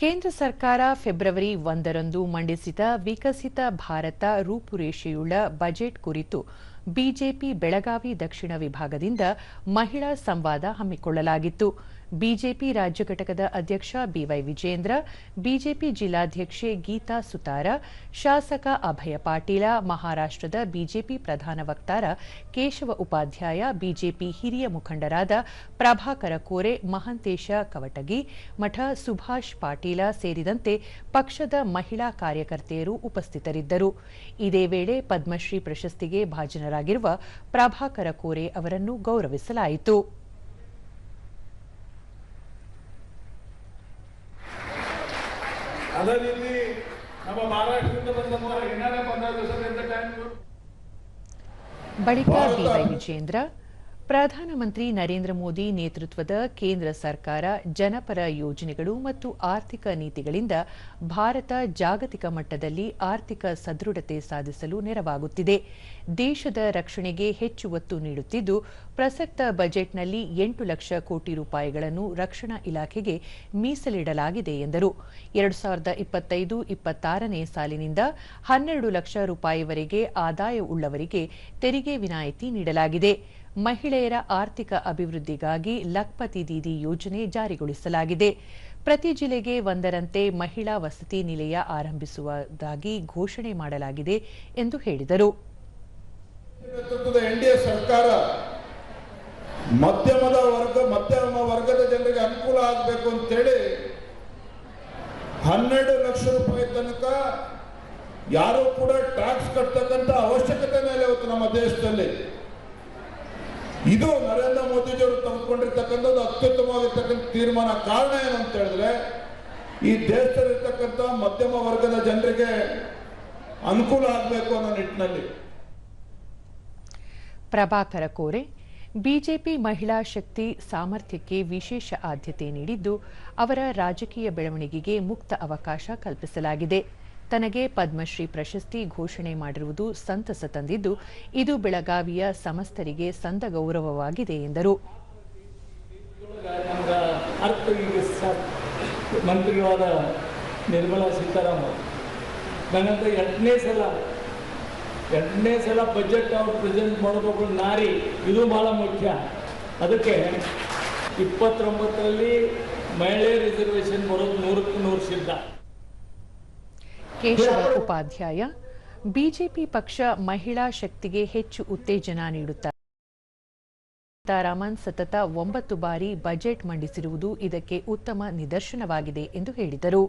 ಕೇಂದ್ರ ಸರ್ಕಾರ ಫೆಬ್ರವರಿ ಒಂದರಂದು ಮಂಡಿಸಿದ ವಿಕಸಿತ ಭಾರತ ರೂಪುರೇಷೆಯುಳ್ಳ ಬಜೆಟ್ ಕುರಿತು ಬಿಜೆಪಿ ಬೆಳಗಾವಿ ದಕ್ಷಿಣ ವಿಭಾಗದಿಂದ ಮಹಿಳಾ ಸಂವಾದ ಹಮ್ಮಿಕೊಳ್ಳಲಾಗಿತ್ತು. ಬಿಜೆಪಿ ರಾಜ್ಯ ಘಟಕದ ಅಧ್ಯಕ್ಷ ಬಿವೈ ವಿಜೇಂದ್ರ, ಬಿಜೆಪಿ ಜಿಲ್ಲಾಧ್ಯಕ್ಷೆ ಗೀತಾ ಸುತಾರ, ಶಾಸಕ ಅಭಯ ಪಾಟೀಲ ಮಹಾರಾಷ್ಟದ ಬಿಜೆಪಿ ಪ್ರಧಾನ ವಕ್ತಾರ ಕೇಶವ ಉಪಾಧ್ಯಾಯ, ಬಿಜೆಪಿ ಹಿರಿಯ ಮುಖಂಡರಾದ ಪ್ರಭಾಕರ ಕೋರೆ, ಮಹಂತೇಶ ಕವಟಗಿ, ಮಠ ಸುಭಾಷ್ ಪಾಟೀಲ ಸೇರಿದಂತೆ ಪಕ್ಷದ ಮಹಿಳಾ ಕಾರ್ಯಕರ್ತೆಯರು ಉಪಸ್ಥಿತರಿದ್ದರು. ಇದೇ ವೇಳೆ ಪದ್ಮಶ್ರೀ ಪ್ರಶಸ್ತಿಗೆ ಭಾಜನರಾಗಿರುವ ಪ್ರಭಾಕರ ಕೋರೆ ಅವರನ್ನು ಗೌರವಿಸಲಾಯಿತು. ಬಳಿಕ ಬಿವೈ ವಿಜೇಂದ್ರ ಪ್ರಧಾನಮಂತ್ರಿ ನರೇಂದ್ರ ಮೋದಿ ನೇತೃತ್ವದ ಕೇಂದ್ರ ಸರ್ಕಾರ ಜನಪರ ಯೋಜನೆಗಳು ಮತ್ತು ಆರ್ಥಿಕ ನೀತಿಗಳಿಂದ ಭಾರತ ಜಾಗತಿಕ ಮಟ್ಟದಲ್ಲಿ ಆರ್ಥಿಕ ಸದೃಢತೆ ಸಾಧಿಸಲು ನೆರವಾಗುತ್ತಿದೆ. ದೇಶದ ರಕ್ಷಣೆಗೆ ಹೆಚ್ಚು ಒತ್ತು ನೀಡುತ್ತಿದ್ದು, ಪ್ರಸಕ್ತ ಬಜೆಟ್ನಲ್ಲಿ ಎಂಟು ಲಕ್ಷ ಕೋಟಿ ರೂಪಾಯಿಗಳನ್ನು ರಕ್ಷಣಾ ಇಲಾಖೆಗೆ ಮೀಸಲಿಡಲಾಗಿದೆ ಎಂದರು. ಎರಡು ಸಾವಿರದ ಇಪ್ಪತ್ತೈದು ಇಪ್ಪತ್ತಾರನೇ ಸಾಲಿನಿಂದ ಹನ್ನೆರಡು ಲಕ್ಷ ರೂಪಾಯಿವರೆಗೆ ಆದಾಯ ಉಳ್ಳವರಿಗೆ ತೆರಿಗೆ ವಿನಾಯಿತಿ ನೀಡಲಾಗಿದೆ. ಮಹಿಳೆಯರ ಆರ್ಥಿಕ ಅಭಿವೃದ್ಧಿಗಾಗಿ ಲಖ್ಪತಿ ದೀದಿ ಯೋಜನೆ ಜಾರಿಗೊಳಿಸಲಾಗಿದೆ. ಪ್ರತಿ ಜಿಲ್ಲೆಗೆ ಒಂದರಂತೆ ಮಹಿಳಾ ವಸತಿ ನಿಲಯ ಆರಂಭಿಸುವುದಾಗಿ ಘೋಷಣೆ ಮಾಡಲಾಗಿದೆ ಎಂದು ಹೇಳಿದರು. ಸರ್ಕಾರ ಮಧ್ಯಮದ ವರ್ಗ, ಮಧ್ಯಮ ವರ್ಗದ ಜನರಿಗೆ ಅನುಕೂಲ ಆಗಬೇಕು ಅಂತೇಳಿ ಹನ್ನೆರಡು ಲಕ್ಷ ರೂಪಾಯಿ ತನಕ ಯಾರು ಕೂಡ ಟ್ಯಾಕ್ಸ್ ಕಟ್ಟತಕ್ಕಂಥ ಅವಶ್ಯಕತೆ ಮೇಲೆ ಇವತ್ತು ನಮ್ಮ ದೇಶದಲ್ಲಿ ಇದು ನರೇಂದ್ರ ಮೋದಿಜಿಯವರು ತಂದುಕೊಂಡಿರ್ತಕ್ಕಂಥದ್ದು ಅತ್ಯುತ್ತಮವಾಗಿರ್ತಕ್ಕಂಥ ತೀರ್ಮಾನ ಕಾರಣ ಏನು ಅಂತ ಹೇಳಿದ್ರೆ, ಈ ದೇಶದಲ್ಲಿರ್ತಕ್ಕಂಥ ಮಧ್ಯಮ ವರ್ಗದ ಜನರಿಗೆ ಅನುಕೂಲ ಆಗಬೇಕು ಅನ್ನೋ ನಿಟ್ಟಿನಲ್ಲಿ. ಪ್ರಭಾಕರ ಕೋರೆ, ಬಿಜೆಪಿ ಮಹಿಳಾ ಶಕ್ತಿ ಸಾಮರ್ಥ್ಯಕ್ಕೆ ವಿಶೇಷ ಆದ್ಯತೆ ನೀಡಿದ್ದು ಅವರ ರಾಜಕೀಯ ಬೆಳವಣಿಗೆಗೆ ಮುಕ್ತ ಅವಕಾಶ ಕಲ್ಪಿಸಲಾಗಿದೆ. ತನಗೆ ಪದ್ಮಶ್ರೀ ಪ್ರಶಸ್ತಿ ಘೋಷಣೆ ಮಾಡಿರುವುದು ಸಂತಸ ತಂದಿದ್ದು, ಇದು ಬೆಳಗಾವಿಯ ಸಮಸ್ತರಿಗೆ ಸಂದ ಗೌರವವಾಗಿದೆ ಎಂದರು. ಮಂತ್ರಿಗಳಾದ ನಿರ್ಮಲಾ ಸೀತಾರಾಮನ್ ನನ್ನಂತ ಎಂಟನೇ ಸಲ ಎಂಟನೇ ಸಲ ಬಜೆಟ್ ಅವ್ರು ಪ್ರೆಸೆಂಟ್ ಮಾಡಬೇಕು ನಾರಿ, ಇದು ಬಹಳ ಮುಖ್ಯ. ಅದಕ್ಕೆ ಇಪ್ಪತ್ತೊಂಬತ್ತರಲ್ಲಿ ಮಹಿಳೆ ರಿಸರ್ವೇಷನ್ ಬರೋದು ನೂರಕ್ಕೆ ನೂರು ಸಿದ್ಧ. ಕೇಶವ ಉಪಾಧ್ಯಾಯ, ಬಿಜೆಪಿ ಪಕ್ಷ ಮಹಿಳಾ ಶಕ್ತಿಗೆ ಹೆಚ್ಚು ಉತ್ತೇಜನ ನೀಡುತ್ತಾರೆ ಸೀತಾರಾಮನ್ ಸತತ ಒಂಬತ್ತು ಬಾರಿ ಬಜೆಟ್ ಮಂಡಿಸಿರುವುದು ಇದಕ್ಕೆ ಉತ್ತಮ ನಿದರ್ಶನವಾಗಿದೆ ಎಂದು ಹೇಳಿದರು.